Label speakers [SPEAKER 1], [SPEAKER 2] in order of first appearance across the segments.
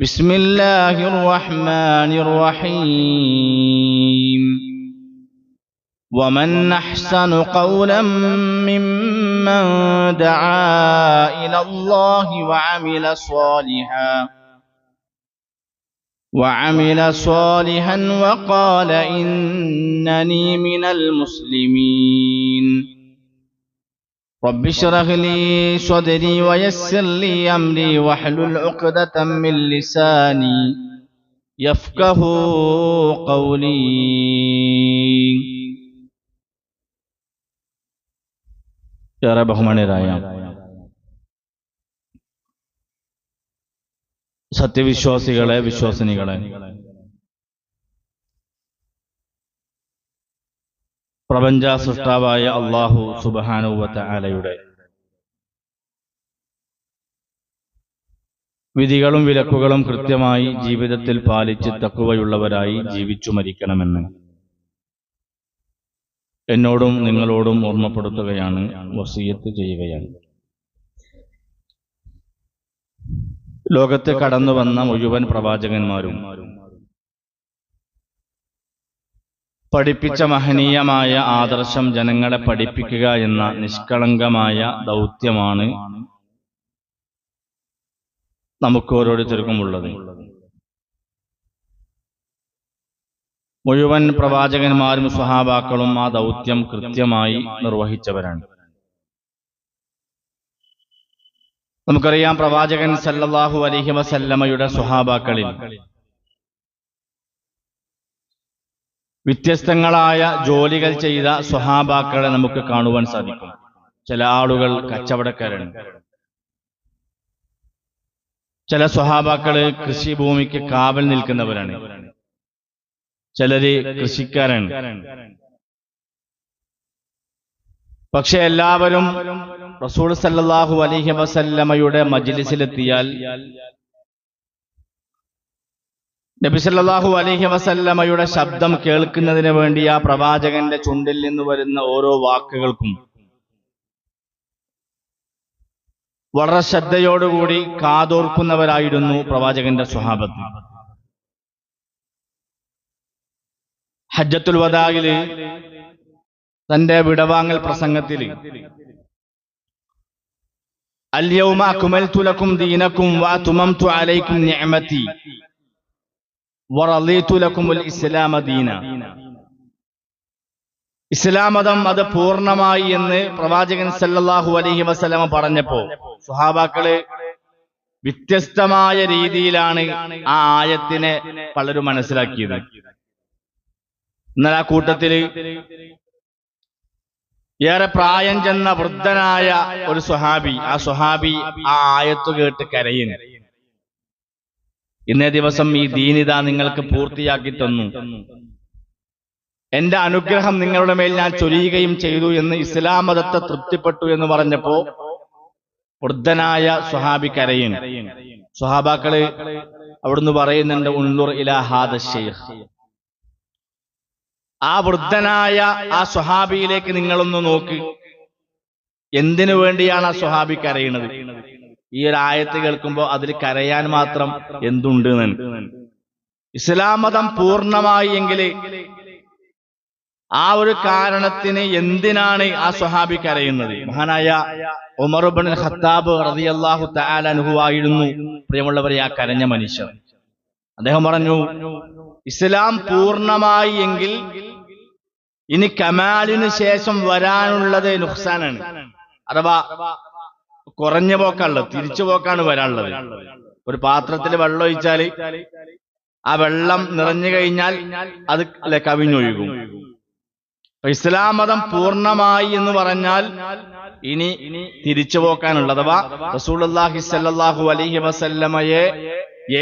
[SPEAKER 1] بسم الله الرحمن الرحيم. ومن أحسن قولا ممن دعا إلى الله وعمل صالحا وعمل صالحا وقال إنني من المسلمين. رب اشرح لي صدري ويسر لي أمري واحلل عقدة من لساني يفقه قولي ഏറെ ബഹുമാനരായ സത്യവിശ്വാസികളെ വിശ്വാസിനികളെ പ്രപഞ്ച സൃഷ്ടാവായ അള്ളാഹു സുബാനുവത്ത ആലയുടെ വിധികളും വിലക്കുകളും കൃത്യമായി ജീവിതത്തിൽ പാലിച്ച് തക്കുവയുള്ളവരായി ജീവിച്ചു മരിക്കണമെന്ന് എന്നോടും നിങ്ങളോടും ഓർമ്മപ്പെടുത്തുകയാണ് വസീയത്ത് ചെയ്യുകയാണ്. ലോകത്തെ കടന്നു വന്ന മുഴുവൻ പ്രവാചകന്മാരും പഠിപ്പിച്ച മഹനീയമായ ആദർശം ജനങ്ങളെ പഠിപ്പിക്കുക എന്ന നിഷ്കളങ്കമായ ദൗത്യമാണ് നമുക്ക് ഓരോരുത്തർക്കും ഉള്ളത് മുഴുവൻ പ്രവാചകന്മാരും സ്വഹാബാക്കളും ആ ദൗത്യം കൃത്യമായി നിർവഹിച്ചവരാണ്. നമുക്കറിയാം പ്രവാചകൻ സല്ലാഹു അലൈഹി വസല്ലമയുടെ സ്വഹാബാക്കളിൽ വ്യത്യസ്തങ്ങളായ ജോലികൾ ചെയ്ത സ്വഹാബാക്കളെ നമുക്ക് കാണുവാൻ സാധിക്കും. ചില ആളുകൾ കച്ചവടക്കാരാണ്. ചില സ്വഹാബാക്കൾ കൃഷിഭൂമിക്ക് കാവൽ നിൽക്കുന്നവരാണ്. ചിലര് കൃഷിക്കാരാണ്. പക്ഷെ എല്ലാവരും റസൂൾ സല്ലാഹു അലൈഹി വസല്ലമയുടെ മജ്ലിസിലെത്തിയാൽ നബി അലഹി വസല്ലമയുടെ ശബ്ദം കേൾക്കുന്നതിന് വേണ്ടി ആ പ്രവാചകന്റെ ചുണ്ടിൽ നിന്ന് വരുന്ന ഓരോ വാക്കുകൾക്കും വളരെ ശ്രദ്ധയോടുകൂടി കാതോർക്കുന്നവരായിരുന്നു പ്രവാചകന്റെ സ്വഹാബത്ത്. ഹജ്ജത്തുൽ വദാഗിൽ തന്റെ വിടവാങ്ങൽ പ്രസംഗത്തിൽ അല്യൗമ അക്മൽതു ലക്കും ദീനക്കും വാ തുമം തു അലൈക്കും ഇസ്ലാമ ദീന ഇസ്ലാം മതം അത് പൂർണമായി എന്ന് പ്രവാചകൻ സല്ലാഹു അലഹി വസ്ലമ പറഞ്ഞപ്പോ സുഹാബാക്കൾ വ്യത്യസ്തമായ രീതിയിലാണ് ആ ആയത്തിനെ പലരും മനസ്സിലാക്കിയത്. എന്നാൽ ആ കൂട്ടത്തിൽ ഏറെ പ്രായം ചെന്ന വൃദ്ധനായ ഒരു സുഹാബി ആ സുഹാബി ആ ആയത്ത് കേട്ട് കരയുന്നു. ഇന്നേ ദിവസം ഈ ദീനിത നിങ്ങൾക്ക് പൂർത്തിയാക്കി തന്നു. എന്റെ അനുഗ്രഹം നിങ്ങളുടെ മേൽ ഞാൻ ചൊരിയുകയും ചെയ്തു എന്ന് ഇസ്ലാം മതത്തെ തൃപ്തിപ്പെട്ടു എന്ന് പറഞ്ഞപ്പോ വൃദ്ധനായ സുഹാബി കരയുന്നു സുഹാബാക്കൾ അവിടുന്ന് പറയുന്നുണ്ട് ഉള്ളൂർ ഇലാഹാദ ഷെയ്ഖ് ആ വൃദ്ധനായ ആ സുഹാബിയിലേക്ക് നിങ്ങളൊന്ന് നോക്ക്. എന്തിനു വേണ്ടിയാണ് ആ സുഹാബി കരയുന്നത്? ഈ ഒരു ആയത്ത് കേൾക്കുമ്പോൾ അതിൽ കരയാൻ മാത്രം എന്തുണ്ട് ഇസ്ലാം മതം പൂർണമായി എങ്കിൽ ആ ഒരു കാരണത്തിന് എന്തിനാണ് ആ സ്വഹാബി കരയുന്നത്? മഹാനായ ഉമർബിൻ ഖത്താബ് റതിയല്ലാഹു തആല അനുഭവായിരുന്നു പ്രിയമുള്ളവരെ ആ കരഞ്ഞ മനുഷ്യർ അദ്ദേഹം പറഞ്ഞു ഇസ്ലാം പൂർണമായി എങ്കിൽ ഇനി കമാലിന് ശേഷം വരാനുള്ളത് നുഹ്സാനാണ് അഥവാ കുറഞ്ഞ പോക്കാണുള്ളത് തിരിച്ചു പോക്കാണ് വരാനുള്ളത്. ഒരു പാത്രത്തിൽ വെള്ളം ഒഴിച്ചാൽ ആ വെള്ളം നിറഞ്ഞു കഴിഞ്ഞാൽ അത് അല്ലെ കവിഞ്ഞൊഴുകും. ഇസ്ലാം മതം പൂർണമായി എന്ന് പറഞ്ഞാൽ ഇനി തിരിച്ചു പോക്കാനുള്ളത് അഥവാ റസൂലുള്ളാഹി സല്ലാഹു അലൈഹി വസല്ലമയെ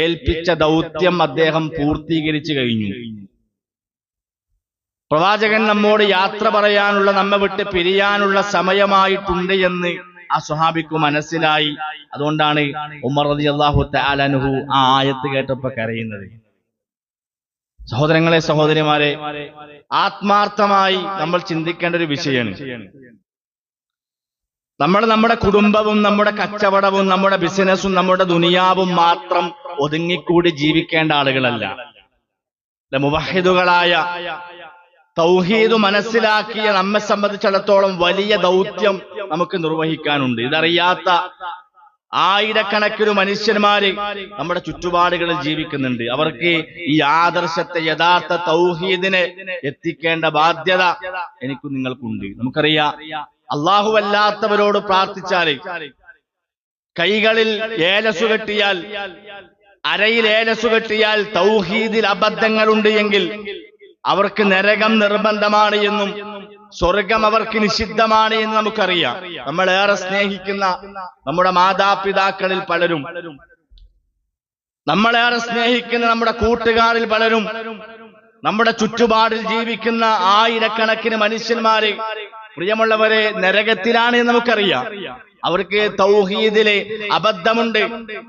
[SPEAKER 1] ഏൽപ്പിച്ച ദൗത്യം അദ്ദേഹം പൂർത്തീകരിച്ചു കഴിഞ്ഞു. പ്രവാചകൻ നമ്മോട് യാത്ര പറയാനുള്ള നമ്മെ വിട്ട് പിരിയാനുള്ള സമയമായിട്ടുണ്ട് എന്ന് ആ സ്വഹാബിക്ക് മനസ്സിലായി. അതുകൊണ്ടാണ് ഉമർ റതി അള്ളാഹു താലനുഹു ആ ആയത്ത് കേട്ടപ്പോ കരയുന്നത്. സഹോദരങ്ങളെ സഹോദരിമാരെ ആത്മാർത്ഥമായി നമ്മൾ ചിന്തിക്കേണ്ട ഒരു വിഷയമാണ്. നമ്മൾ നമ്മുടെ കുടുംബവും നമ്മുടെ കച്ചവടവും നമ്മുടെ ബിസിനസ്സും നമ്മുടെ ദുനിയാവും മാത്രം ഒതുങ്ങിക്കൂടി ജീവിക്കേണ്ട ആളുകളല്ല. മുവഹിദുകളായ തൗഹീദ് മനസ്സിലാക്കിയ നമ്മെ സംബന്ധിച്ചിടത്തോളം വലിയ ദൗത്യം നമുക്ക് നിർവഹിക്കാനുണ്ട്. ഇതറിയാത്ത ആയിരക്കണക്കിന് മനുഷ്യന്മാര് നമ്മുടെ ചുറ്റുപാടുകളിൽ ജീവിക്കുന്നുണ്ട്. അവർക്ക് ഈ ആദർശത്തെ യഥാർത്ഥ തൗഹീദിനെ എത്തിക്കേണ്ട ബാധ്യത എനിക്കും നിങ്ങൾക്കുണ്ട്. നമുക്കറിയാം അല്ലാത്തവരോട് പ്രാർത്ഥിച്ചാൽ കൈകളിൽ ഏലസു കെട്ടിയാൽ അരയിൽ ഏലസു കെട്ടിയാൽ തൗഹീദിൽ അബദ്ധങ്ങളുണ്ട് എങ്കിൽ അവർക്ക് നരകം നിർബന്ധമാണ് എന്നും സ്വർഗം അവർക്ക് നിഷിദ്ധമാണ് എന്ന് നമുക്കറിയാം. നമ്മൾ ഏറെ സ്നേഹിക്കുന്ന നമ്മുടെ മാതാപിതാക്കളിൽ പലരും നമ്മളേറെ സ്നേഹിക്കുന്ന നമ്മുടെ കൂട്ടുകാരിൽ പലരും നമ്മുടെ ചുറ്റുപാടിൽ ജീവിക്കുന്ന ആയിരക്കണക്കിന് മനുഷ്യന്മാരെ പ്രിയമുള്ളവരെ നരകത്തിലാണ് എന്ന് നമുക്കറിയാം. അവർക്ക് തൗഹീദിലെ അബദ്ധമുണ്ട്.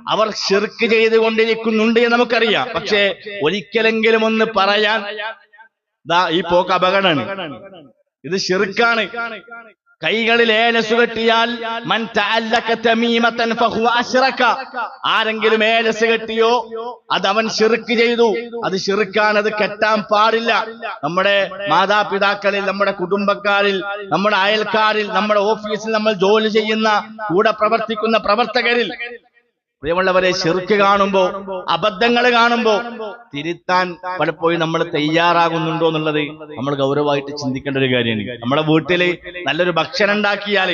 [SPEAKER 1] അവർ ഷിർക്ക് ചെയ്തുകൊണ്ടിരിക്കുന്നുണ്ട് എന്ന് നമുക്കറിയാം. പക്ഷേ ഒരിക്കലെങ്കിലും ഒന്ന് പറയാൻ ദാ ഈ പോക്ക് അപകടമാണ്. ഇത് ഷിർക്കാണ് കൈകളിൽ ഏലസ് കെട്ടിയാൽ മൻ ആരെങ്കിലും ഏലസ് കെട്ടിയോ അത് അവൻ ഷിർക്ക് ചെയ്തു. അത് ഷിർക്കാണ് അത് കെട്ടാൻ പാടില്ല. നമ്മുടെ മാതാപിതാക്കളിൽ നമ്മുടെ കുടുംബക്കാരിൽ നമ്മുടെ അയൽക്കാരിൽ നമ്മുടെ ഓഫീസിൽ നമ്മൾ ജോലി ചെയ്യുന്ന കൂടെ പ്രവർത്തിക്കുന്ന പ്രവർത്തകരിൽ പ്രിയമുള്ളവരെ ചെറുക്ക് കാണുമ്പോ അബദ്ധങ്ങൾ കാണുമ്പോ തിരുത്താൻ പലപ്പോഴും നമ്മൾ തയ്യാറാകുന്നുണ്ടോ എന്നുള്ളത് നമ്മൾ ഗൗരവമായിട്ട് ചിന്തിക്കേണ്ട ഒരു കാര്യമാണ്. നമ്മുടെ വീട്ടിൽ നല്ലൊരു ഭക്ഷണം ഉണ്ടാക്കിയാൽ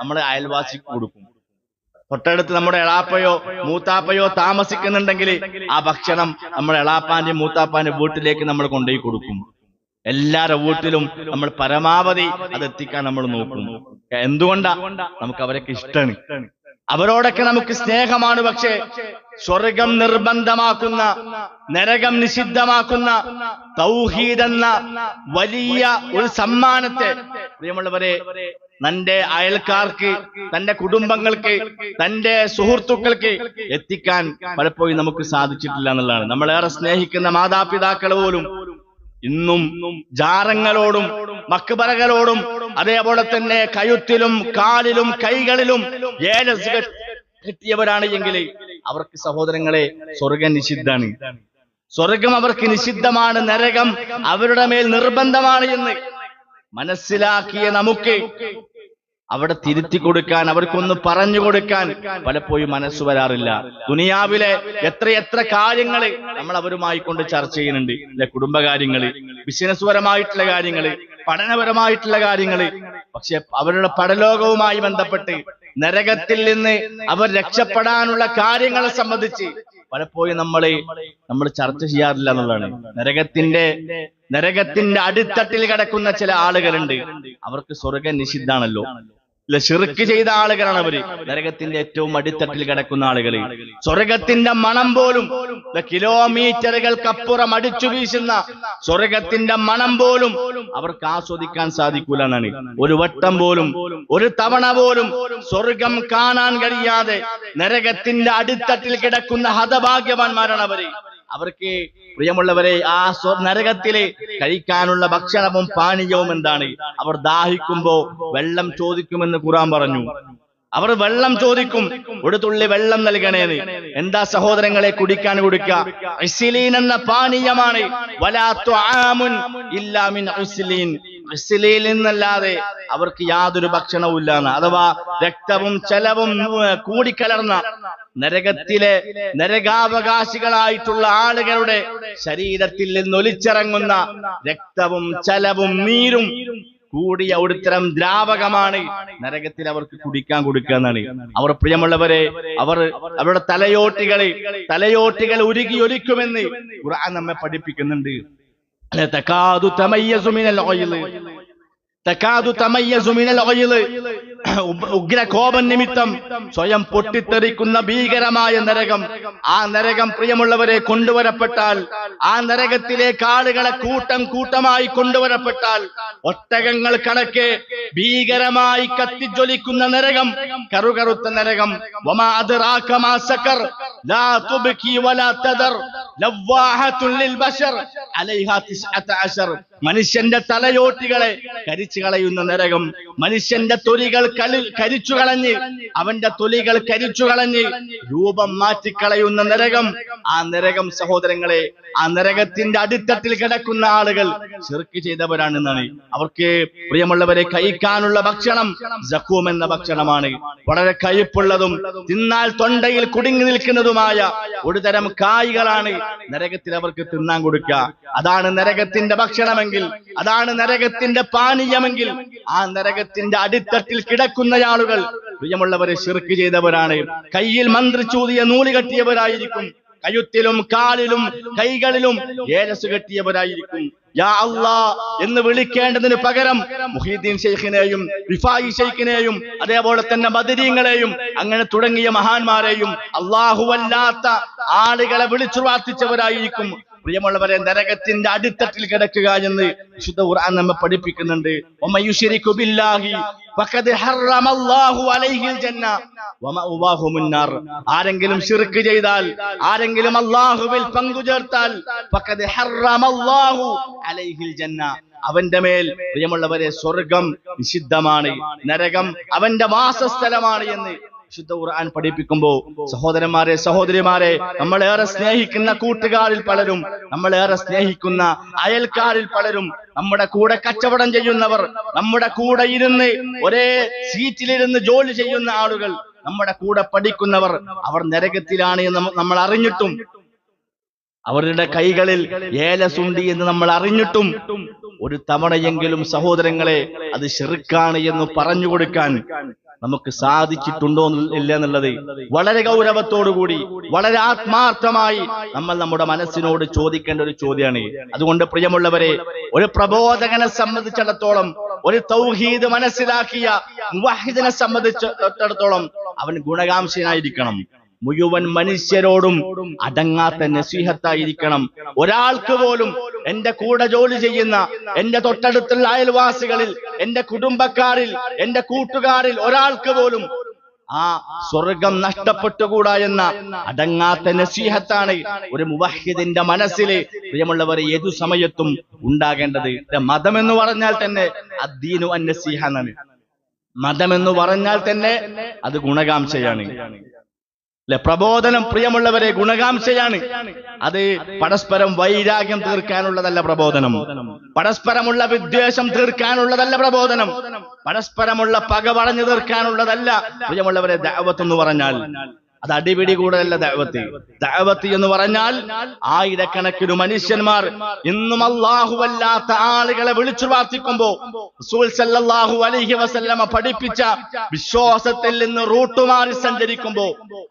[SPEAKER 1] നമ്മൾ അയൽവാസിക്ക് കൊടുക്കും. തൊട്ടടുത്ത് നമ്മുടെ എളാപ്പയോ മൂത്താപ്പയോ താമസിക്കുന്നുണ്ടെങ്കിൽ ആ ഭക്ഷണം നമ്മുടെ എളാപ്പാന്റെ മൂത്താപ്പാന്റെ വീട്ടിലേക്ക് നമ്മൾ കൊണ്ടുപോയി കൊടുക്കും. എല്ലാരുടെ വീട്ടിലും നമ്മൾ പരമാവധി അത് എത്തിക്കാൻ നമ്മൾ നോക്കും. എന്തുകൊണ്ടാ? നമുക്ക് അവരൊക്കെ ഇഷ്ടമാണ്. അവരോടൊക്കെ നമുക്ക് സ്നേഹമാണ് പക്ഷേ സ്വർഗം നിർബന്ധമാക്കുന്ന നരകം നിഷിദ്ധമാക്കുന്ന തൗഹീദ് എന്ന വലിയ ഒരു സമ്മാനത്തെ പ്രിയമുള്ളവരെ തന്റെ അയൽക്കാർക്ക് തന്റെ കുടുംബങ്ങൾക്ക് തന്റെ സുഹൃത്തുക്കൾക്ക് എത്തിക്കാൻ പലപ്പോഴും നമുക്ക് സാധിച്ചിട്ടില്ല എന്നുള്ളതാണ്. നമ്മളേറെ സ്നേഹിക്കുന്ന മാതാപിതാക്കൾ പോലും ഇന്നും ജാരങ്ങളോടും മക്ബറകളോടും അതേപോലെ തന്നെ കഴുത്തിലും കാലിലും കൈകളിലും ഏലസ് കിട്ടിയവരാണ് എങ്കിൽ അവർക്ക് സഹോദരങ്ങളെ സ്വർഗം നിഷിദ്ധാണ് സ്വർഗം അവർക്ക് നിഷിദ്ധമാണ്. നരകം അവരുടെ മേൽ നിർബന്ധമാണ് എന്ന് മനസ്സിലാക്കിയ നമുക്ക് അവിടെ തിരുത്തി കൊടുക്കാൻ അവർക്കൊന്ന് പറഞ്ഞു കൊടുക്കാൻ പലപ്പോഴും മനസ്സ് വരാറില്ല. ദുനിയാവിലെ എത്രയെത്ര കാര്യങ്ങൾ നമ്മൾ അവരുമായി കൊണ്ട് ചർച്ച ചെയ്യുന്നുണ്ട്. അല്ലെ കുടുംബകാര്യങ്ങൾ ബിസിനസ് പരമായിട്ടുള്ള കാര്യങ്ങൾ പഠനപരമായിട്ടുള്ള കാര്യങ്ങൾ പക്ഷെ അവരുടെ പടലോകവുമായി ബന്ധപ്പെട്ട് നരകത്തിൽ നിന്ന് അവർ രക്ഷപ്പെടാനുള്ള കാര്യങ്ങളെ സംബന്ധിച്ച് പലപ്പോഴും നമ്മൾ നമ്മൾ ചർച്ച ചെയ്യാറില്ല എന്നുള്ളതാണ്. നരകത്തിന്റെ നരകത്തിന്റെ അടിത്തട്ടിൽ കിടക്കുന്ന ചില ആളുകളുണ്ട്. അവർക്ക് സ്വർഗം നിഷിദ്ധാണല്ലോ ഇല്ല ഷിർക്ക് ചെയ്ത ആളുകളാണ് അവർ. നരകത്തിന്റെ ഏറ്റവും അടിത്തട്ടിൽ കിടക്കുന്ന ആളുകൾ സ്വർഗത്തിന്റെ മണം പോലും കിലോമീറ്ററുകൾക്കപ്പുറം അടിച്ചു വീശുന്ന സ്വർഗത്തിന്റെ മണം പോലും അവർക്ക് ആസ്വദിക്കാൻ സാധിക്കൂല എന്നാണ് ഒരു വട്ടം പോലും ഒരു തവണ പോലും സ്വർഗം കാണാൻ കഴിയാതെ നരകത്തിന്റെ അടിത്തട്ടിൽ കിടക്കുന്ന ഹതഭാഗ്യവാന്മാരാണ് അവർ. അവർക്ക് പ്രിയമുള്ളവരെ ആ നരകത്തിലെ കഴിക്കാനുള്ള ഭക്ഷണവും പാനീയവും എന്താണ്? അവർ ദാഹിക്കുമ്പോ വെള്ളം ചോദിക്കുമെന്ന് ഖുറാൻ പറഞ്ഞു. അവർ വെള്ളം ചോദിക്കും ഒരു തുള്ളി വെള്ളം നൽകണേന്ന് എന്താ സഹോദരങ്ങളെ കുടിക്കാൻ കൊടുക്ക എന്ന പാനീയമാണ്. എന്നല്ലാതെ അവർക്ക് യാതൊരു ഭക്ഷണവും ഇല്ലാന്ന് അഥവാ രക്തവും ചെലവും കൂടിക്കലർന്ന നരകത്തിലെ നരകാവകാശികളായിട്ടുള്ള ആളുകളുടെ ശരീരത്തിൽ നിന്ന് ഒലിച്ചിറങ്ങുന്ന രക്തവും ചലവും നീരും കൂടിയ ഒരുത്തരം ദ്രാവകമാണ്. നരകത്തിൽ അവർക്ക് കുടിക്കാൻ കൊടുക്കുക എന്നാണ്. അവർ പ്രിയമുള്ളവരെ അവർ അവരുടെ തലയോട്ടികളെ തലയോട്ടികൾ ഉരുകി ഒലിക്കുമെന്ന് ഖുർആൻ നമ്മെ പഠിപ്പിക്കുന്നുണ്ട്. അല്ലെ, തകാദു തമയ്യസു തകാദു തമയ്യസു മിനൽ. ഉ- ഉഗ്ര കോപം നിമിത്തം സ്വയം പൊട്ടിത്തെറിക്കുന്ന ഭീകരമായ നരകം. ആ നരകം പ്രിയമുള്ളവരെ കൊണ്ടുവരപ്പെട്ടാൽ ആ നരകത്തിലേക്ക് ആളുകളെ കൂട്ടം കൂട്ടമായി കൊണ്ടുവരപ്പെട്ടാൽ ഒട്ടകങ്ങൾ കണക്കെ ഭീകരമായി കത്തിജ്വലിക്കുന്ന നരകം കറുകറുത്ത നരകം. മനുഷ്യന്റെ തലയോട്ടികളെ കരിച്ചു കളയുന്ന നരകം മനുഷ്യന്റെ തൊലികൾ കരിച്ചു കളഞ്ഞ് അവന്റെ തൊലികൾ കരിച്ചു കളഞ്ഞ് രൂപം മാറ്റിക്കളയുന്ന നരകം. ആ നരകം സഹോദരങ്ങളെ ആ നരകത്തിന്റെ അടിത്തട്ടിൽ കിടക്കുന്ന ആളുകൾ ചെറുക്ക് ചെയ്തവരാണെന്നാണ്. അവർക്ക് പ്രിയമുള്ളവരെ കഴിക്കാനുള്ള ഭക്ഷണം ജക്കൂം എന്ന ഭക്ഷണമാണ്. വളരെ കയ്പുള്ളതും തിന്നാൽ തൊണ്ടയിൽ കുടുങ്ങി നിൽക്കുന്നതുമായ ഒരുതരം കായ്കളാണ് നരകത്തിൽ അവർക്ക് തിന്നാൻ കൊടുക്കുക. അതാണ് നരകത്തിന്റെ ഭക്ഷണമെങ്കിൽ അതാണ് നരകത്തിന്റെ പാനീയമെങ്കിൽ ആ നരകത്തിന്റെ അടിത്തട്ടിൽ കിടക്കുന്ന ആളുകൾ പ്രിയമുള്ളവരെ ശിർക്ക് ചെയ്തവരാണ്. കയ്യിൽ മന്ത്രിച്ചൂതിയ നൂൽ കെട്ടിയവരായിരിക്കും. കഴുത്തിലും കാലിലും കൈകളിലും ഏലസ് കെട്ടിയവരായിരിക്കും. യാ എന്ന് വിളിക്കേണ്ടതിന് പകരം മുഹീദ്ദീൻ ഷെയ്ഖിനെയും റിഫായി ഷെയ്ഖിനെയും അതേപോലെ തന്നെ ബദരീങ്ങളെയും അങ്ങനെ തുടങ്ങിയ മഹാന്മാരെയും അള്ളാഹുവല്ലാത്ത ആളുകളെ വിളിച്ചു പ്രാർത്ഥിച്ചവരായിരിക്കും പ്രിയമുള്ളവരെ നരകത്തിന്റെ അടിത്തട്ടിൽ കിടക്കുക എന്ന് വിശുദ്ധ ഖുർആൻ നമ്മെ പഠിപ്പിക്കുന്നുണ്ട്. വമയുശ്രികു ബില്ലാഹി ഫഖദ് ഹറമല്ലാഹു അലൈഹിൽ ജന്ന വമഅവാഹു മുന്നാർ. ആരെങ്കിലും ശിർക്ക് ചെയ്താൽ ആരെങ്കിലും അല്ലാഹുവിൽ പങ്കു ചേർത്താൽ ഫഖദ് ഹറമല്ലാഹു അലൈഹിൽ ജന്ന. അവന്റെ മേൽ പ്രിയമുള്ളവരെ സ്വർഗം നിഷിദ്ധമാണ് നരകം അവന്റെ വാസസ്ഥലമാണ് എന്ന് വിശുദ്ധ ഖുർആൻ പഠിപ്പിക്കുമ്പോ സഹോദരന്മാരെ സഹോദരിമാരെ നമ്മളേറെ സ്നേഹിക്കുന്ന കൂട്ടുകാരിൽ പലരും നമ്മളേറെ സ്നേഹിക്കുന്ന അയൽക്കാരിൽ പലരും നമ്മുടെ കൂടെ കച്ചവടം ചെയ്യുന്നവർ നമ്മുടെ കൂടെ ഇരുന്ന് ഒരേ സീറ്റിലിരുന്ന് ജോലി ചെയ്യുന്ന ആളുകൾ നമ്മുടെ കൂടെ പഠിക്കുന്നവർ അവർ നരകത്തിലാണ് എന്ന് നമ്മൾ അറിഞ്ഞിട്ടും. അവരുടെ കൈകളിൽ ഏലസുണ്ടി എന്ന് നമ്മൾ അറിഞ്ഞിട്ടും. ഒരു തവണയെങ്കിലും സഹോദരങ്ങളെ അത് ഷെറുക്കാണ് എന്ന് പറഞ്ഞു കൊടുക്കാൻ നമുക്ക് സാധിച്ചിട്ടുണ്ടോ ഇല്ല എന്നുള്ളത് വളരെ ഗൗരവത്തോടുകൂടി വളരെ ആത്മാർത്ഥമായി നമ്മൾ നമ്മുടെ മനസ്സിനോട് ചോദിക്കേണ്ട ഒരു ചോദ്യമാണ്. അതുകൊണ്ട് പ്രിയമുള്ളവരെ ഒരു പ്രബോധകനെ സംബന്ധിച്ചിടത്തോളം ഒരു തൗഹീദ് മനസ്സിലാക്കിയ മുവാഹിദിനെ സംബന്ധിച്ചിടത്തോളം അവൻ ഗുണകാംക്ഷനായിരിക്കണം മുഴുവൻ മനുഷ്യരോടും അടങ്ങാത്ത നസീഹത്തായിരിക്കണം. ഒരാൾക്ക് പോലും എന്റെ കൂടെ ജോലി ചെയ്യുന്ന എന്റെ തൊട്ടടുത്തുള്ള അയൽവാസികളിൽ എന്റെ കുടുംബക്കാരിൽ എന്റെ കൂട്ടുകാരിൽ ഒരാൾക്ക് പോലും ആ സ്വർഗം നഷ്ടപ്പെട്ടുകൂടാ എന്ന അടങ്ങാത്ത നസീഹത്താണ് ഒരു മുവാഹിദിന്റെ മനസ്സിൽ പ്രിയമുള്ളവർ ഏതു സമയത്തും ഉണ്ടാകേണ്ടത്. മതം എന്ന് പറഞ്ഞാൽ തന്നെ അദ്ദീനു അന്നസീഹ എന്നാണ്. മതം എന്ന് പറഞ്ഞാൽ തന്നെ അത് ഗുണകാംക്ഷയാണ്. അല്ലെ പ്രബോധനം പ്രിയമുള്ളവരെ ഗുണകാംക്ഷയാണ്. അത് പരസ്പരം വൈരാഗ്യം തീർക്കാനുള്ളതല്ല പ്രബോധനം. പരസ്പരമുള്ള വിദ്വേഷം തീർക്കാനുള്ളതല്ല പ്രബോധനം. പരസ്പരമുള്ള പക പറഞ്ഞു തീർക്കാനുള്ളതല്ല. പ്രിയമുള്ളവരെ ദാവത്ത് എന്ന് പറഞ്ഞാൽ അത് അടിപിടി കൂടലല്ല ദഅവത്ത് ദഅവത്ത് എന്ന് പറഞ്ഞാൽ ആയിരക്കണക്കിന് മനുഷ്യന്മാർ ഇന്നും അല്ലാഹുവല്ലാത്ത ആളുകളെ വിളിച്ചു പ്രാർത്ഥിക്കുമ്പോ സല്ലല്ലാഹു അലൈഹി വസല്ലമ പഠിപ്പിച്ച വിശ്വാസത്തിൽ നിന്ന് റൂട്ടുമാറി സഞ്ചരിക്കുമ്പോ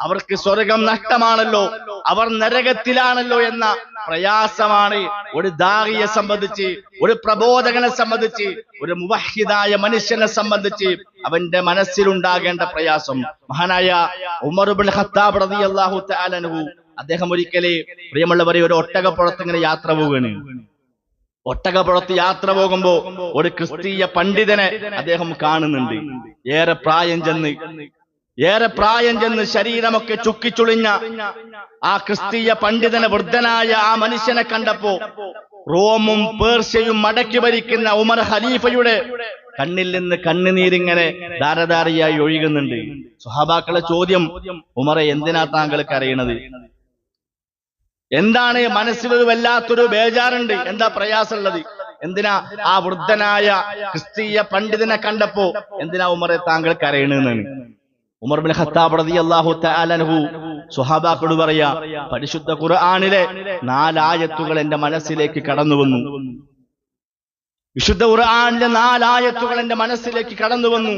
[SPEAKER 1] അവർക്ക് സ്വർഗം നഷ്ടമാണല്ലോ അവർ നരകത്തിലാണല്ലോ എന്ന പ്രയാസമാണ് ഒരു ദാഹിയെ സംബന്ധിച്ച് ഒരു പ്രബോധകനെ സംബന്ധിച്ച് ഒരു മുവഹിദായ മനുഷ്യനെ സംബന്ധിച്ച് അവന്റെ മനസ്സിലുണ്ടാകേണ്ട പ്രയാസം. മഹാനായ ഉമർ ബിൻ ഖത്താബ് റളിയല്ലാഹു തആല അദ്ദേഹം ഒരിക്കലേ പ്രിയമുള്ളവരെ ഒരു ഒട്ടകപ്പുറത്ത് ഇങ്ങനെ യാത്ര പോവുകയാണ്. ഒട്ടകപ്പുറത്ത് യാത്ര പോകുമ്പോ ഒരു ക്രിസ്തീയ പണ്ഡിതനെ അദ്ദേഹം കാണുന്നുണ്ട്. ഏറെ പ്രായം ചെന്ന് ഏറെ പ്രായം ചെന്ന് ശരീരമൊക്കെ ചുക്കിച്ചുളിഞ്ഞ ആ ക്രിസ്തീയ പണ്ഡിതനെ വൃദ്ധനായ ആ മനുഷ്യനെ കണ്ടപ്പോ റോമും പേർഷ്യയും മടക്കി ഭരിക്കുന്ന ഉമർ ഖലീഫയുടെ കണ്ണിൽ നിന്ന് കണ്ണുനീരിങ്ങനെ ധാരധാരയായി ഒഴുകുന്നുണ്ട്. സുഹാബാക്കളെ ചോദ്യം ഉമറെ എന്തിനാ താങ്കൾക്ക് അറിയണത്? എന്താണ് മനസ്സിൽ വല്ലാത്തൊരു ബേജാറുണ്ട്. എന്താ പ്രയാസമുള്ളത്? എന്തിനാ ആ വൃദ്ധനായ ക്രിസ്തീയ പണ്ഡിതനെ കണ്ടപ്പോ എന്തിനാ ഉമറെ താങ്കൾക്ക് അറിയണെന്നാണ് ഉമർ ബിൻ ഖത്താബ് റളിയല്ലാഹു തആല അൻഹു സ്വഹാബാക്കളോട് പറയാ പരിശുദ്ധ ഖുർആനിലെ നാലായത്തുകൾ എന്റെ മനസ്സിലേക്ക് കടന്നു വന്നു വിശുദ്ധ ഖുർആനിലെ നാലായത്തുകൾ എന്റെ മനസ്സിലേക്ക് കടന്നു വന്നു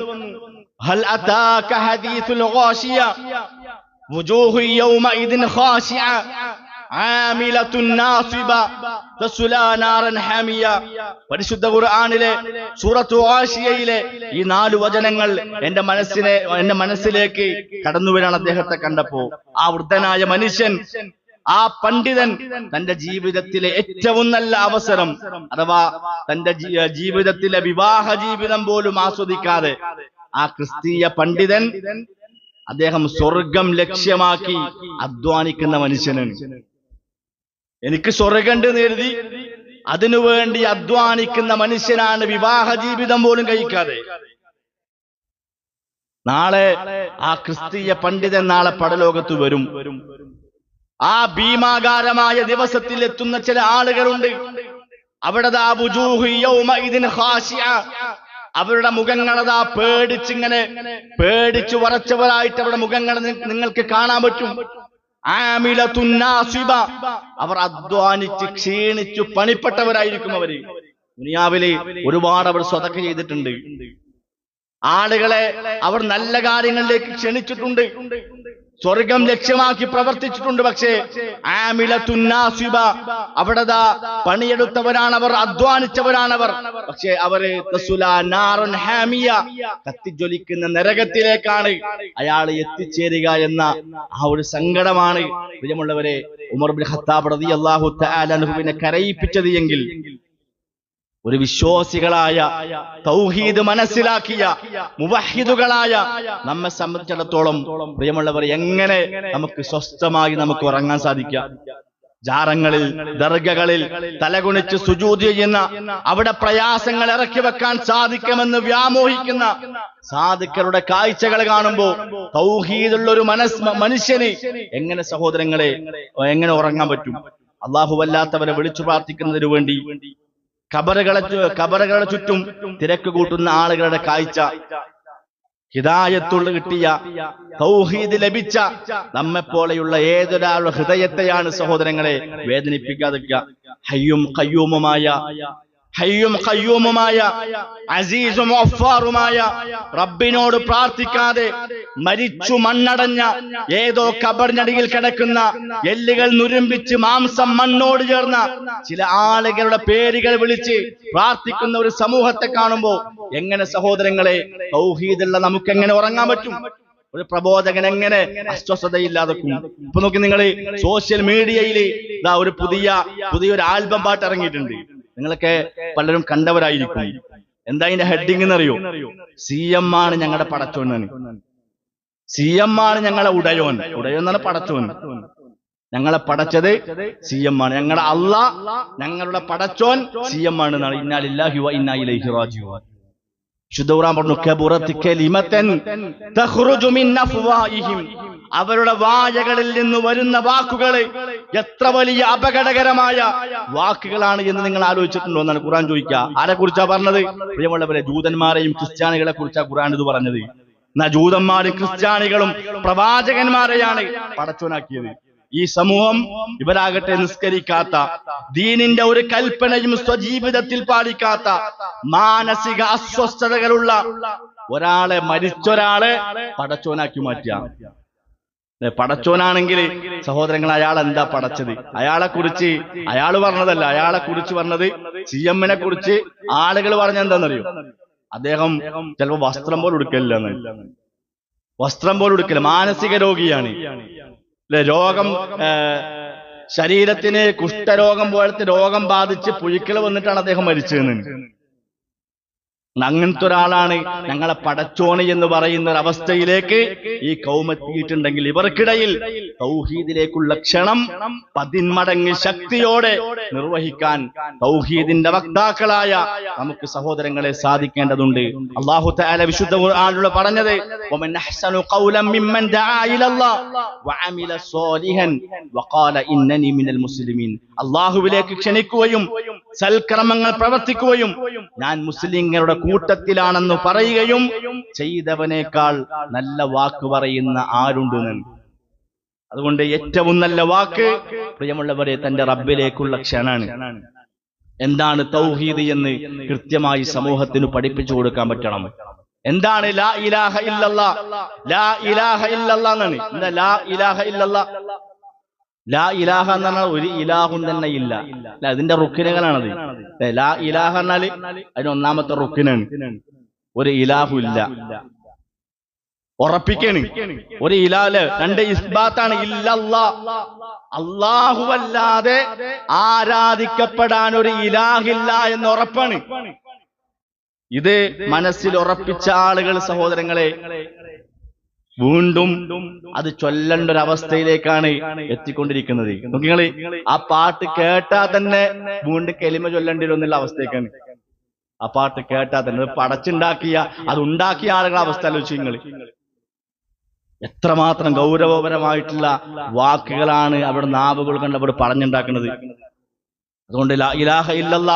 [SPEAKER 1] ഹൽ അതാക ഹദീസുൽ ഗാശിയ വുജൂഹു ഖാശിഅ ആമിലത്തുൻ പരിശുദ്ധ ഖുർആനിലെ സൂറത്തു ആശിയയിലെ ഈ നാല് വചനങ്ങൾ എന്റെ മനസ്സിനെ എന്റെ മനസ്സിലേക്ക് കടന്നു വരാൻ അദ്ദേഹത്തെ കണ്ടപ്പോ ആ വൃദ്ധനായ മനുഷ്യൻ ആ പണ്ഡിതൻ തന്റെ ജീവിതത്തിലെ ഏറ്റവും നല്ല അവസരം അഥവാ തന്റെ ജീവിതത്തിലെ വിവാഹ ജീവിതം പോലും ആസ്വദിക്കാതെ ആ ക്രിസ്തീയ പണ്ഡിതൻ അദ്ദേഹം സ്വർഗം ലക്ഷ്യമാക്കി അധ്വാനിക്കുന്ന മനുഷ്യനാണ്. എനിക്ക് സ്വർഗണ്ട് അതിനു അതിനുവേണ്ടി അധ്വാനിക്കുന്ന മനുഷ്യനാണ് വിവാഹ ജീവിതം പോലും കഴിക്കാതെ. നാളെ ആ ക്രിസ്തീയ പണ്ഡിതൻ നാളെ പടലോകത്ത് വരും. ആ ഭീമാകാരമായ ദിവസത്തിൽ എത്തുന്ന ചില ആളുകളുണ്ട്. അവിടെ. അവരുടെ മുഖങ്ങളതാ പേടിച്ചിങ്ങനെ പേടിച്ചു വരച്ചവരായിട്ട് അവരുടെ മുഖങ്ങൾ നിങ്ങൾക്ക് കാണാൻ പറ്റും. അവർ അധ്വാനിച്ച് ക്ഷീണിച്ചു പണിപ്പെട്ടവരായിരിക്കും അവർ ദുനിയാവിലെ ഒരുപാട് അവർ സ്വതക്ക ചെയ്തിട്ടുണ്ട്. ആളുകളെ അവർ നല്ല കാര്യങ്ങളിലേക്ക് ക്ഷണിച്ചിട്ടുണ്ട്. സ്വർഗം ലക്ഷ്യമാക്കി പ്രവർത്തിച്ചിട്ടുണ്ട് പക്ഷേ ആമിലത്തുന്നാസിബ അവിടെ അവർ അധ്വാനിച്ചവരാണ് അവർ പക്ഷേ അവർ ഹാമിയ കത്തിജ്വലിക്കുന്ന നരകത്തിലേക്കാണ് അയാൾ എത്തിച്ചേരുക എന്ന ആ ഒരു സങ്കടമാണ്. പ്രിയമുള്ളവരെ ഉമർ ബിൻ ഖത്താബ് റളിയല്ലാഹു തആല അൻഹുവിനെ കരയിപ്പിച്ചത് എങ്കിൽ ഒരു വിശ്വാസികളായ തൗഹീദ് മനസ്സിലാക്കിയ മുവഹിദുകളായ നമ്മെ സംബന്ധിച്ചിടത്തോളം പ്രിയമുള്ളവർ എങ്ങനെ നമുക്ക് സ്വസ്ഥമായി നമുക്ക് ഉറങ്ങാൻ സാധിക്കാം? ജാറങ്ങളിൽ ദർഗകളിൽ തലകുണിച്ച് സുജൂതി ചെയ്യുന്ന അവിടെ പ്രയാസങ്ങൾ ഇറക്കി വെക്കാൻ സാധിക്കുമെന്ന് വ്യാമോഹിക്കുന്ന സാധുക്കളുടെ കാഴ്ചകൾ കാണുമ്പോ തൗഹീദുള്ള ഒരു മനസ് മനുഷ്യന് എങ്ങനെ സഹോദരങ്ങളെ എങ്ങനെ ഉറങ്ങാൻ പറ്റും? അള്ളാഹു വല്ലാത്തവരെ വിളിച്ചു പ്രാർത്ഥിക്കുന്നതിനു വേണ്ടി കബറുകളെ കബറുകളുടെ ചുറ്റും തിരക്ക് കൂട്ടുന്ന ആളുകളുടെ കാഴ്ച. ഹിതായത്തുള്ള കിട്ടിയ തൗഹീദ് ലഭിച്ച നമ്മെപ്പോലെയുള്ള ഏതൊരാളുടെ ഹൃദയത്തെയാണ് സഹോദരങ്ങളെ വേദനിപ്പിക്കാതിരിക്കുക. ഹയ്യും കയ്യൂമുമായ ഹയ്യും കയ്യൂമുമായ അസീസും ഒഫാറുമായ റബ്ബിനോട് പ്രാർത്ഥിക്കാതെ മരിച്ചു മണ്ണടഞ്ഞ ഏതോ കബറിനടിയിൽ കിടക്കുന്ന എല്ലുകൾ നുരുമ്പിച്ച് മാംസം മണ്ണോട് ചേർന്ന ചില ആളുകളുടെ പേരുകൾ വിളിച്ച് പ്രാർത്ഥിക്കുന്ന ഒരു സമൂഹത്തെ കാണുമ്പോൾ എങ്ങനെ സഹോദരങ്ങളെ തൗഹീദുള്ള നമുക്ക് എങ്ങനെ ഉറങ്ങാൻ പറ്റും? ഒരു പ്രബോധകൻ എങ്ങനെ അസ്വസ്ഥതയില്ലാതെ ഇപ്പൊ നോക്കി നിങ്ങൾ സോഷ്യൽ മീഡിയയിൽ ഇതാ ഒരു പുതിയ പുതിയൊരു ആൽബം പാട്ട് ഇറങ്ങിയിട്ടുണ്ട്. നിങ്ങളൊക്കെ പലരും കണ്ടവരായിരിക്കും. എന്താ ഇതിന്റെ ഹെഡിങ് എന്നറിയോ? സി എം ആണ് ഞങ്ങളുടെ പടച്ചോൻ സി എം ആണ് ഞങ്ങളെ ഉടയോൻ ഉടയോൻ എന്നാണ് പടച്ചോൻ ഞങ്ങളെ പടച്ചത് സി എം ആണ്. ഞങ്ങളുടെ അല്ല ഞങ്ങളുടെ പടച്ചോൻ സി എം ആണ് എന്നാണ്. ഇന്നാലില്ലാഹി ശുദ്ധ ഖുർആൻ പറഞ്ഞു കബുറത്ത് കലിമത്തൻ തഖ്റുജു മിൻ അഫ്വാഹിഹിം. അവരുടെ വായകളിൽ നിന്ന് വരുന്ന വാക്കുകൾ എത്ര വലിയ അപകടകരമായ വാക്കുകളാണ് എന്ന് നിങ്ങൾ ആലോചിച്ചിട്ടുണ്ടോ എന്നാണ് ഖുറാൻ ചോദിക്കുക. ആരെ കുറിച്ചാ പറഞ്ഞത്? പ്രിയമുള്ളവരെ ജൂതന്മാരെയും ക്രിസ്ത്യാനികളെ കുറിച്ചാ ഖുറാൻ ഇത് പറഞ്ഞത്. എന്നാ ജൂതന്മാരും ക്രിസ്ത്യാനികളും പ്രവാചകന്മാരെയാണ് പടച്ചോനാക്കിയത്. ഈ സമൂഹം ഇവരാകട്ടെ നിസ്കരിക്കാത്ത ദീനിന്റെ ഒരു കൽപ്പനയും സ്വജീവിതത്തിൽ പാലിക്കാത്ത മാനസിക അസ്വസ്ഥതകളുള്ള ഒരാളെ മരിച്ചൊരാളെ പടച്ചോനാക്കി മാറ്റുക ഏ, പടച്ചോനാണെങ്കിൽ സഹോദരങ്ങൾ അയാൾ എന്താ പടച്ചത് അയാളെ കുറിച്ച് അയാൾ പറഞ്ഞതല്ല അയാളെ കുറിച്ച് പറഞ്ഞത് സി എമ്മിനെ കുറിച്ച് ആളുകൾ പറഞ്ഞ എന്താണെന്നറിയോ അദ്ദേഹം ചിലപ്പോ വസ്ത്രം പോലും ഉടുക്കലില്ല വസ്ത്രം പോലും ഉടുക്കില്ല മാനസിക രോഗിയാണ്. അല്ലെ? രോഗം ശരീരത്തിന് കുഷ്ഠരോഗം പോലത്തെ രോഗം ബാധിച്ച് പുഴുക്കൾ വന്നിട്ടാണ് അദ്ദേഹം മരിച്ചതെന്ന്. അങ്ങനത്തെ ഒരാളാണ് ഞങ്ങളെ പടച്ചോണി എന്ന് പറയുന്ന ഒരു അവസ്ഥയിലേക്ക് ഈ കൗമെത്തിയിട്ടുണ്ടെങ്കിൽ ഇവർക്കിടയിൽ തൗഹീദിലേക്കുള്ള ക്ഷണം പതിന്മടങ്ങ് ശക്തിയോടെ നിർവഹിക്കാൻ തൗഹീദിന്റെ വക്താക്കളായ നമുക്ക് സഹോദരങ്ങളെ സാധിക്കേണ്ടതുണ്ട്. അള്ളാഹു താല വിശുദ്ധ ആളുടെ പറഞ്ഞത് മുസ്ലിമീൻ. അള്ളാഹുവിലേക്ക് ക്ഷണിക്കുകയും സൽക്രമങ്ങൾ പ്രവർത്തിക്കുകയും ഞാൻ മുസ്ലിങ്ങളുടെ കൂട്ടത്തിലാണെന്ന് പറയുകയും ചെയ്തവനേക്കാൾ നല്ല വാക്ക് പറയുന്ന ആരുണ്ട് അതുകൊണ്ട് ഏറ്റവും നല്ല വാക്ക് പ്രിയമുള്ളവരെ തന്റെ റബ്ബിലേക്കുള്ള ക്ഷണാണ്. എന്താണ് തൗഹീദ് എന്ന് കൃത്യമായി സമൂഹത്തിന് പഠിപ്പിച്ചു കൊടുക്കാൻ പറ്റണം. എന്താണ് ലാ ഇലാഹ ഇല്ലല്ലാ? ലാ ഇലാഹ ഇല്ലല്ലാന്നാണ് എന്താ ലാ ഇലാഹ ഇല്ലല്ലാ? ലാ ഇലാഹ എന്ന് പറഞ്ഞാൽ ഒരു ഇലാഹും തന്നെ ഇല്ല. അല്ല അതിന്റെ റുക്കിനുകളാണത് ലാ ഇലാഹ എന്നാൽ അതിന് ഒന്നാമത്തെ റുക്കിനാണ് ഒരു ഇലാഹു ഇല്ല. ഉറപ്പിക്കാണ്. ഒരു ഇലാൽ. രണ്ട് ഇസ്ബാത്താണ്. ഇല്ലല്ലാ. അല്ലാഹുവല്ലാതെ ആരാധിക്കപ്പെടാൻ ഒരു ഇലാഹില്ല എന്ന് ഉറപ്പാണ്. ഇത് മനസ്സിൽ ഉറപ്പിച്ച ആളുകൾ സഹോദരങ്ങളെ വീണ്ടും അത് ചൊല്ലേണ്ട ഒരു അവസ്ഥയിലേക്കാണ് എത്തിക്കൊണ്ടിരിക്കുന്നത്. നോക്കിങ്ങൾ ആ പാട്ട് കേട്ടാ തന്നെ വീണ്ടും കെലിമ ചൊല്ലേണ്ടി വരും എന്നുള്ള അവസ്ഥയൊക്കെയാണ്. ആ പാട്ട് കേട്ടാ തന്നെ പടച്ചുണ്ടാക്കിയ അത് ഉണ്ടാക്കിയ ആളുകളുടെ അവസ്ഥ ആലോചിച്ചു നിങ്ങൾ എത്രമാത്രം ഗൗരവപരമായിട്ടുള്ള വാക്കുകളാണ് അവിടെ നാവുകൾ കണ്ട് അവിടെ പറഞ്ഞുണ്ടാക്കുന്നത് അതുകൊണ്ട് ഇലാഹ ഇല്ലല്ലാ.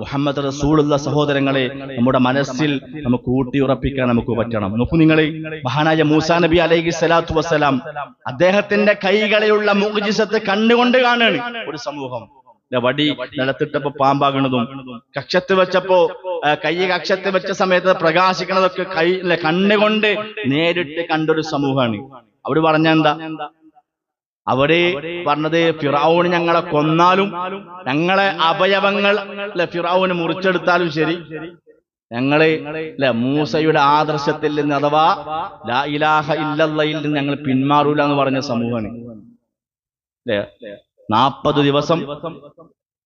[SPEAKER 1] മുഹമ്മദ് റസൂലുള്ള സഹോദരങ്ങളെ നമ്മുടെ മനസ്സിൽ നമുക്ക് ഊട്ടിയുറപ്പിക്കാൻ നമുക്ക് പറ്റണം. നോക്കൂ നിങ്ങൾ മഹാനായ മൂസാ നബി അലൈഹി സ്വലാത്തു വസ്സലാം അദ്ദേഹത്തിന്റെ കൈകളെയുള്ള മുഖജിസത്ത് കണ്ടുകൊണ്ട് കാണാണ് ഒരു സമൂഹം. വടി നിലത്തിട്ടപ്പോ പാമ്പാകണതും കക്ഷത്ത് വെച്ചപ്പോ കൈ കക്ഷത്ത് വെച്ച സമയത്ത് പ്രകാശിക്കണതൊക്കെ കൈ കണ്ണുകൊണ്ട് നേരിട്ട് കണ്ടൊരു സമൂഹമാണ്. അവർ പറഞ്ഞ എന്താ? അവർ പറഞ്ഞത് ഫിറാവൂന് ഞങ്ങളെ കൊന്നാലും ഞങ്ങളെ അവയവങ്ങൾ അല്ലെ ഫിറാവൂന് മുറിച്ചെടുത്താലും ശരി. ഞങ്ങളെ അല്ലെ മൂസയുടെ ആദർശത്തിൽ നിന്ന് അഥവാ ലാ ഇലാഹ ഇല്ലല്ലയിൽ നിന്ന് ഞങ്ങൾ പിന്മാറൂല എന്ന് പറഞ്ഞ സമൂഹമാണ്. അല്ലെ നാൽപ്പത് ദിവസം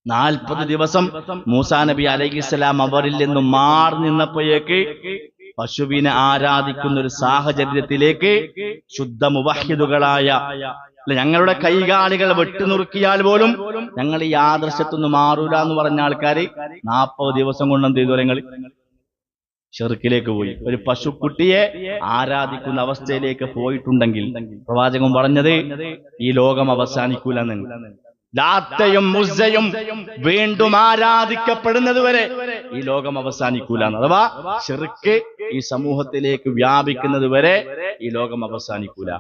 [SPEAKER 1] നാൽപ്പത് ദിവസം മൂസാ നബി അലൈഹിസ്സലാം അവരിൽ നിന്ന് മാറി നിന്നപ്പോഴേക്ക് പശുവിനെ ആരാധിക്കുന്ന ഒരു സാഹചര്യത്തിലേക്ക് ശുദ്ധ മുവഹിദുകളായ അല്ല ഞങ്ങളുടെ കൈകാലികൾ വെട്ടുനുറുക്കിയാൽ പോലും ഞങ്ങൾ ഈ ആദർശത്തൊന്ന് മാറൂല എന്ന് പറഞ്ഞ ആൾക്കാർ നാൽപ്പത് ദിവസം കൊണ്ട് എന്ത് ചെയ്തു നിങ്ങൾ ഷെറുക്കിലേക്ക് പോയി. ഒരു പശുക്കുട്ടിയെ ആരാധിക്കുന്ന അവസ്ഥയിലേക്ക് പോയിട്ടുണ്ടെങ്കിൽ പ്രവാചകൻ പറഞ്ഞത് ഈ ലോകം അവസാനിക്കൂലെന്ന്. ലാത്തയും മുസയും വീണ്ടും ആരാധിക്കപ്പെടുന്നത് വരെ ഈ ലോകം അവസാനിക്കൂല അഥവാ ഷെറുക്ക് ഈ സമൂഹത്തിലേക്ക് വ്യാപിക്കുന്നത് വരെ ഈ ലോകം അവസാനിക്കൂല.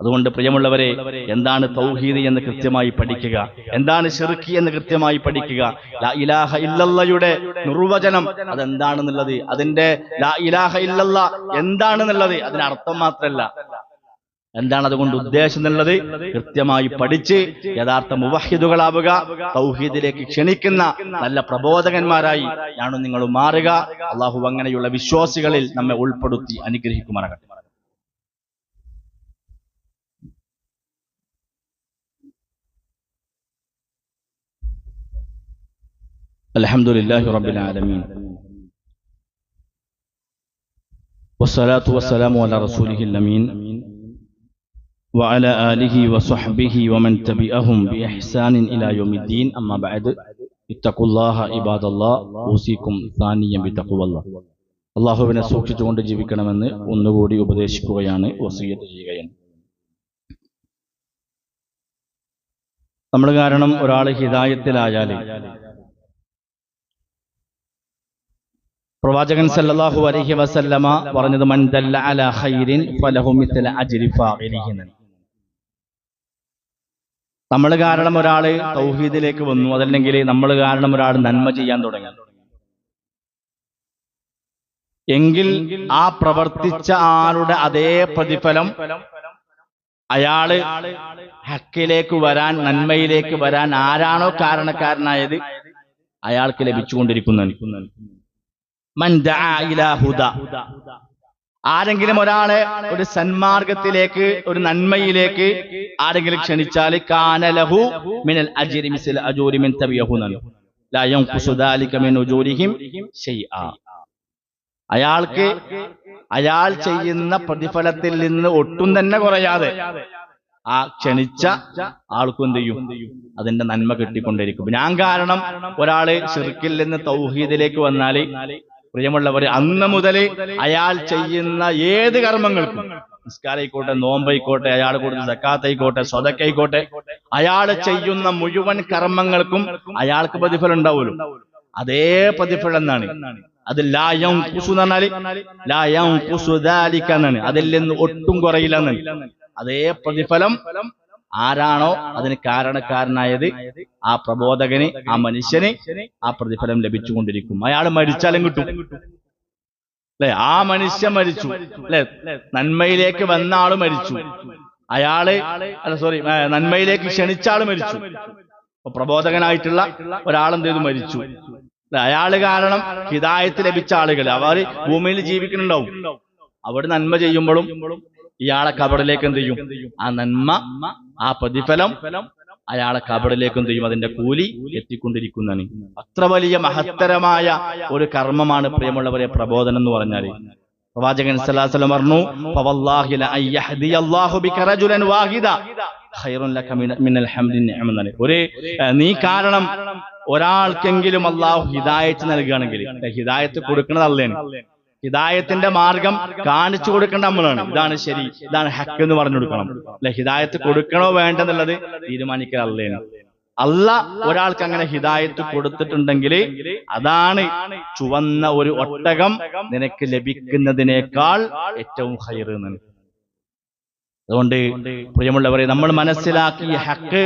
[SPEAKER 1] അതുകൊണ്ട് പ്രിയമുള്ളവരെ എന്താണ് തൗഹീദ് എന്ന് കൃത്യമായി പഠിക്കുക. എന്താണ് ഷിർക്കി എന്ന് കൃത്യമായി പഠിക്കുക. ലാ ഇലാഹ ഇല്ലല്ലയുടെ നിർവചനം അതെന്താണെന്നുള്ളത് അതിന്റെ ലാ ഇലാഹ ഇല്ലല്ല എന്താണെന്നുള്ളത് അതിന് അർത്ഥം മാത്രമല്ല എന്താണ് അതുകൊണ്ട് ഉദ്ദേശം എന്നുള്ളത് കൃത്യമായി പഠിച്ച് യഥാർത്ഥ മുവഹിദുകളാവുക തൗഹീദിലേക്ക് ക്ഷണിക്കുന്ന നല്ല പ്രബോധകന്മാരായി ഞാനും നിങ്ങളും മാറുക. അള്ളാഹു അങ്ങനെയുള്ള വിശ്വാസികളിൽ നമ്മെ ഉൾപ്പെടുത്തി അനുഗ്രഹിക്കുമാറാകട്ടെ. الحمد لله رب العالمين والصلاة والسلام على رسوله الأمين وعلى آله وصحبه ومن تبعهم بإحسان إلى يوم الدين أما بعد اتقوا الله عباد الله أوصيكم ثانيا بتقوى الله അള്ളാഹുവിനെ സൂക്ഷിച്ചുകൊണ്ട് ജീവിക്കണമെന്ന് ഒന്നുകൂടി ഉപദേശിക്കുകയാണ് വസീയത്ത് ചെയ്യുകയാണ് നമ്മൾ കാരണം ഒരാൾ ഹിതായത്തിലായാൽ പ്രവാചകൻ സല്ലല്ലാഹു അലൈഹി വസല്ലമ പറഞ്ഞത് മൻ ദല്ല ഖൈരിൻ ഫലഹു അജ്രി നമ്മൾ കാരണം ഒരാൾ തൗഹീദിലേക്ക് വന്നു അതല്ലെങ്കിൽ നമ്മൾ കാരണം ഒരാൾ നന്മ ചെയ്യാൻ തുടങ്ങി. എങ്കിൽ ആ പ്രവർത്തിച്ച ആളുടെ അതേ പ്രതിഫലം അയാൾ ഹക്കിലേക്ക് വരാൻ നന്മയിലേക്ക് വരാൻ ആരാണോ കാരണക്കാരനായത് അയാൾക്ക് ലഭിച്ചുകൊണ്ടിരിക്കുന്നു. ആരെങ്കിലും ഒരാളെ ഒരു സന്മാർഗത്തിലേക്ക് ഒരു നന്മയിലേക്ക് ആരെങ്കിലും ക്ഷണിച്ചാൽ കാനലഹു മിനൽ അജ്രി ലാ ദാലിക മിൻ ഉജൂരിഹിം അയാൾക്ക് അയാൾ ചെയ്യുന്ന പ്രതിഫലത്തിൽ നിന്ന് ഒട്ടും തന്നെ കുറയാതെ ആ ക്ഷണിച്ച ആൾക്കും എന്ത് ചെയ്യും? അതിന്റെ നന്മ കിട്ടിക്കൊണ്ടിരിക്കും ഞാൻ കാരണം ഒരാൾ ഷിർക്കിൽ നിന്ന് തൗഹീദിലേക്ക് വന്നാൽ പ്രിയമുള്ളവര് അന്ന് മുതൽ അയാൾ ചെയ്യുന്ന ഏത് കർമ്മങ്ങൾക്കും നിസ്കാരായിക്കോട്ടെ നോമ്പായിക്കോട്ടെ അയാൾ കൊടുത്ത സക്കാത്തായിക്കോട്ടെ സ്വതക്കായിക്കോട്ടെ അയാൾ ചെയ്യുന്ന മുഴുവൻ കർമ്മങ്ങൾക്കും അയാൾക്ക് പ്രതിഫലം ഉണ്ടാവുമല്ലോ. അതേ പ്രതിഫലം എന്നാണ്. അത് ലായം കുസു എന്ന് പറഞ്ഞാൽ ലായം കുസുദാലിക്കാന്നാണ് അതിൽ നിന്ന് ഒട്ടും കുറയില്ല എന്നാണ്. അതേ പ്രതിഫലം ആരാണോ അതിന് കാരണക്കാരനായത് ആ പ്രബോധകന് ആ മനുഷ്യന് ആ പ്രതിഫലം ലഭിച്ചുകൊണ്ടിരിക്കും. അയാൾ മരിച്ചാലും കിട്ടും. അല്ലെ? ആ മനുഷ്യൻ മരിച്ചു. അല്ലെ? നന്മയിലേക്ക് വന്ന ആൾ മരിച്ചു. അയാൾ അല്ല സോറി നന്മയിലേക്ക് ക്ഷണിച്ച ആൾ മരിച്ചു. പ്രബോധകനായിട്ടുള്ള ഒരാളെന്ത് ചെയ്തു? മരിച്ചു. അയാൾ കാരണം ഹിതായത്ത് ലഭിച്ച ആളുകൾ. അവർ ഭൂമിയിൽ ജീവിക്കുന്നുണ്ടാവും. അവിടെ നന്മ ചെയ്യുമ്പോഴും ഇയാളെ കബറിലേക്ക് എന്ത് ചെയ്യും? ആ നന്മ ആ പ്രതിഫലം അയാളെ കബറിലേക്കും ചെയ്യും അതിന്റെ കൂലി എത്തിക്കൊണ്ടിരിക്കുന്നതാണ്. അത്ര വലിയ മഹത്തരമായ ഒരു കർമ്മമാണ് പ്രിയമുള്ളവരെ പ്രബോധനം എന്ന് പറഞ്ഞാൽ. പ്രവാചകൻ പറഞ്ഞു ഒരു നീ കാരണം ഒരാൾക്കെങ്കിലും അള്ളാഹു ഹിദായത്ത് നൽകുകയാണെങ്കിൽ ഹിദായത്ത് കൊടുക്കുന്നത് അല്ലേന് ഹിദായത്തിന്റെ മാർഗം കാണിച്ചു കൊടുക്കേണ്ട നമ്മളാണ്. ഇതാണ് ശരി. ഇതാണ് ഹക്ക് എന്ന് പറഞ്ഞു കൊടുക്കണം. അല്ലെ ഹിദായത്ത് കൊടുക്കണോ. വേണ്ടെന്നുള്ളത് തീരുമാനിക്കൽ അല്ലേന അല്ല ഒരാൾക്ക് അങ്ങനെ ഹിദായത്ത് കൊടുത്തിട്ടുണ്ടെങ്കിൽ അതാണ് ചുവന്ന ഒരു ഒട്ടകം നിനക്ക് ലഭിക്കുന്നതിനേക്കാൾ ഏറ്റവും ഹൈർ എന്നാണ് അതുകൊണ്ട് പ്രിയമുള്ളവരെ നമ്മൾ മനസ്സിലാക്കിയ ഹക്ക്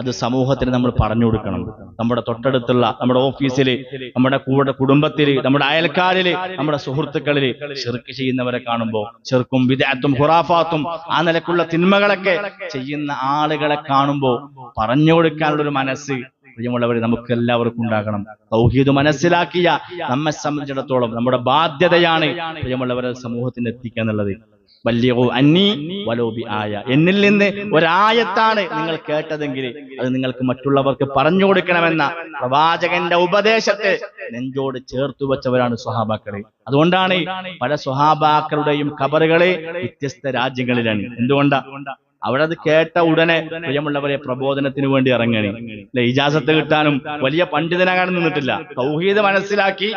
[SPEAKER 1] അത് സമൂഹത്തിന് നമ്മൾ പറഞ്ഞു കൊടുക്കണം. നമ്മുടെ തൊട്ടടുത്തുള്ള നമ്മുടെ ഓഫീസിൽ നമ്മുടെ കൂടെ കുടുംബത്തിൽ നമ്മുടെ അയൽക്കാരിൽ നമ്മുടെ സുഹൃത്തുക്കളിൽ ചെറുക്ക് ചെയ്യുന്നവരെ കാണുമ്പോൾ ചെറുക്കും വിദാത്തും ഹുറാഫാത്തും ആ നിലക്കുള്ള തിന്മകളൊക്കെ ചെയ്യുന്ന ആളുകളെ കാണുമ്പോൾ പറഞ്ഞു കൊടുക്കാനുള്ള ഒരു മനസ്സ് പ്രിയമുള്ളവരെ നമുക്ക് എല്ലാവർക്കും ഉണ്ടാകണം. തൗഹീദ് മനസ്സിലാക്കിയ നമ്മെ സംബന്ധിച്ചിടത്തോളം നമ്മുടെ ബാധ്യതയാണ് പ്രിയമുള്ളവരെ സമൂഹത്തിന് എത്തിക്കുക എന്നുള്ളത്. വലിയ അന്നി വലോബി ആയ എന്നിൽ നിന്ന് ഒരായത്താണ് നിങ്ങൾ കേട്ടതെങ്കിൽ അത് നിങ്ങൾക്ക് മറ്റുള്ളവർക്ക് പറഞ്ഞു കൊടുക്കണമെന്ന പ്രവാചകന്റെ ഉപദേശത്തെ നെഞ്ചോട് ചേർത്തു വെച്ചവരാണ് സ്വഹാബാക്കളെ. അതുകൊണ്ടാണ് പല സ്വഹാബാക്കളുടെയും കബറുകളെ വ്യത്യസ്ത രാജ്യങ്ങളിലാണ്. എന്തുകൊണ്ടാ? അവിടെ അത് കേട്ട ഉടനെ പ്രിയമുള്ളവരെ പ്രബോധനത്തിന് വേണ്ടി ഇറങ്ങണി. അല്ലെ? ഇജാസത്ത് കിട്ടാനും വലിയ പണ്ഡിതനാകാൻ നിന്നിട്ടില്ല. തൗഹീദ് മനസ്സിലാക്കി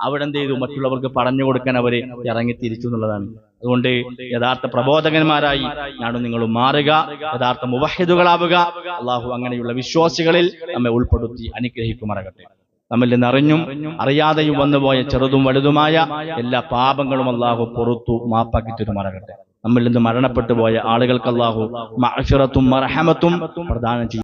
[SPEAKER 1] അവിടെ എന്ത് ചെയ്തു? മറ്റുള്ളവർക്ക് പറഞ്ഞു കൊടുക്കാൻ അവർ ഇറങ്ങി തിരിച്ചു എന്നുള്ളതാണ്. അതുകൊണ്ട് യഥാർത്ഥ പ്രബോധകന്മാരായി ഞാനും നിങ്ങളും മാറുക യഥാർത്ഥ മുവഹിദുകളാവുക. അള്ളാഹു അങ്ങനെയുള്ള വിശ്വാസികളിൽ നമ്മെ ഉൾപ്പെടുത്തി അനുഗ്രഹിക്കുമാറാകട്ടെ. നമ്മിൽ നിന്ന് അറിഞ്ഞും അറിയാതെയും വന്നുപോയ ചെറുതും വലുതുമായ എല്ലാ പാപങ്ങളും അള്ളാഹു പുറത്തു മാപ്പാക്കി തരുമാറാകട്ടെ നമ്മിൽ നിന്ന് മരണപ്പെട്ടു പോയ ആളുകൾക്ക് അള്ളാഹു മഅഫിറത്തും മറഹമത്തും പ്രദാനം ചെയ്യും